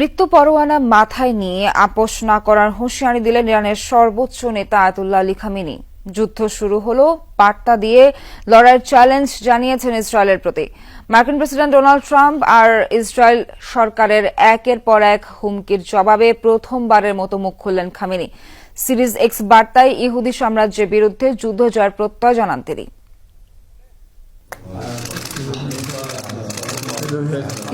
মৃত্যু পরোয়ানা মাথায় নিয়ে আপোষ না করার হুঁশিয়ারি দিলেন ইরানের সর্বোচ্চ নেতা আয়াতুল্লাহ আলী খামিনি। যুদ্ধ শুরু হলো, বার্তা দিয়ে লড়াইয়ের চ্যালেঞ্জ জানিয়েছেন ইসরায়েলের প্রতি। মার্কিন প্রেসিডেন্ট ডোনাল্ড ট্রাম্প আর ইসরায়েল সরকারের একের পর এক হুমকির জবাবে প্রথমবারের মতো মুখ খুললেন খামিনি। সিরিজ এক্স বার্তায় ইহুদি সাম্রাজ্যের বিরুদ্ধে যুদ্ধ জয়ের প্রত্যয় জানান তিনি।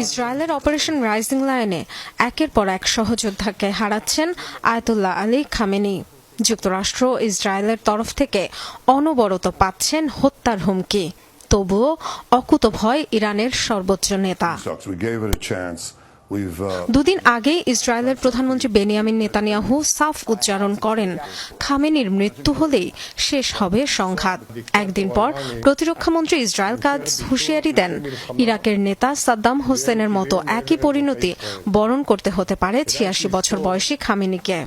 ইসরায়েলের অপারেশন রাইজিং লাইনে একের পর এক সহযোদ্ধাকে হারাচ্ছেন আয়তুল্লাহ আলী খামেনি। যুক্তরাষ্ট্র ইসরায়েলের তরফ থেকে অনবরত পাচ্ছেন হত্যার হুমকি। তবুও অকুতভয় ইরানের সর্বোচ্চ নেতা। Uh, দুদিন আগে ইসরায়েলের প্রধানমন্ত্রী বেনিয়ামিন নেতানিয়াহু সাফ উচ্চারণ করেন। খামেনির মৃত্যু হলেই শেষ হবে সংঘাত। একদিন পর প্রতিরক্ষামন্ত্রী ইসরায়েল কাজ হুঁশিয়ারি দেন। ইরাকের নেতা সাদ্দাম হোসেনের মতো একই পরিণতি বরণ করতে হতে পারে ছিয়াশি বছর বয়সী খামেনিকে।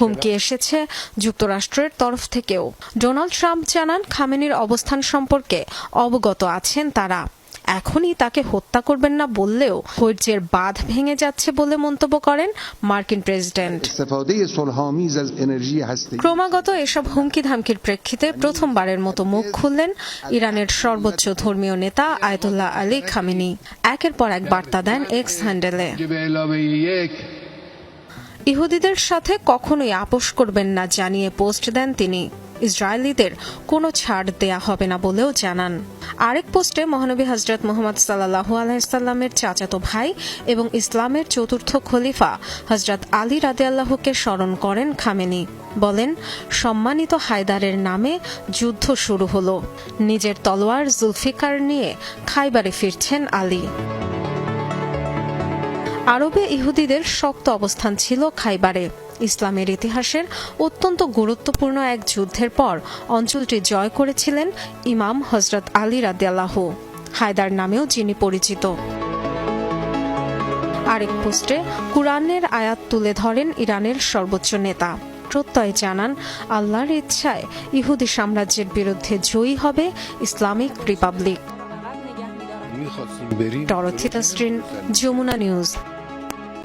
হুমকি এসেছে যুক্তরাষ্ট্রের তরফ থেকেও। ডোনাল্ড ট্রাম্প জানান, খামেনির অবস্থান সম্পর্কে অবগত আছেন তারা। এখনই তাকে হত্যা করবেন না বললেও ধৈর্যের বাঁধ ভেঙে যাচ্ছে বলে মন্তব্য করেন মার্কিন প্রেসিডেন্ট। ক্রমাগত এসব হুমকি ধামকির প্রেক্ষিতে প্রথমবারের মতো মুখ খুললেন ইরানের সর্বোচ্চ ধর্মীয় নেতা আয়তুল্লাহ আলী খামিনি। একের পর এক বার্তা দেন এক্স হ্যান্ডেলে। ইহুদিদের সাথে কখনোই আপোষ করবেন না জানিয়ে পোস্ট দেন তিনি। ইসরায়েলিদের কোনো ছাড় দেয়া হবে না বলেও জানান। আরেক পোস্টে মহানবী হজরত মোহাম্মদ সাল্লাহু আলাইসাল্লামের চাচাতো ভাই এবং ইসলামের চতুর্থ খলিফা হজরত আলী রাদে আল্লাহকে স্মরণ করেন খামেনি। বলেন, সম্মানিত হায়দারের নামে যুদ্ধ শুরু হলো। নিজের তলোয়ার জুলফিকার নিয়ে খাইবারে ফিরছেন আলী। আরবে ইহুদিদের শক্ত অবস্থান ছিল খাইবারে। ইসলামের ইতিহাসের অত্যন্ত গুরুত্বপূর্ণ এক যুদ্ধের পর অঞ্চলটি জয় করেছিলেন ইমাম হজরত আলী রাদিয়াল্লাহ, হায়দার নামেও যিনি পরিচিত। আরেক পোস্টে কুরআনের আয়াত তুলে ধরেন ইরানের সর্বোচ্চ নেতা। প্রত্যয় জানান, আল্লাহর ইচ্ছায় ইহুদি সাম্রাজ্যের বিরুদ্ধে জয়ী হবে ইসলামিক রিপাবলিক। টরথিতা স্ট্রিন যমুনা নিউজ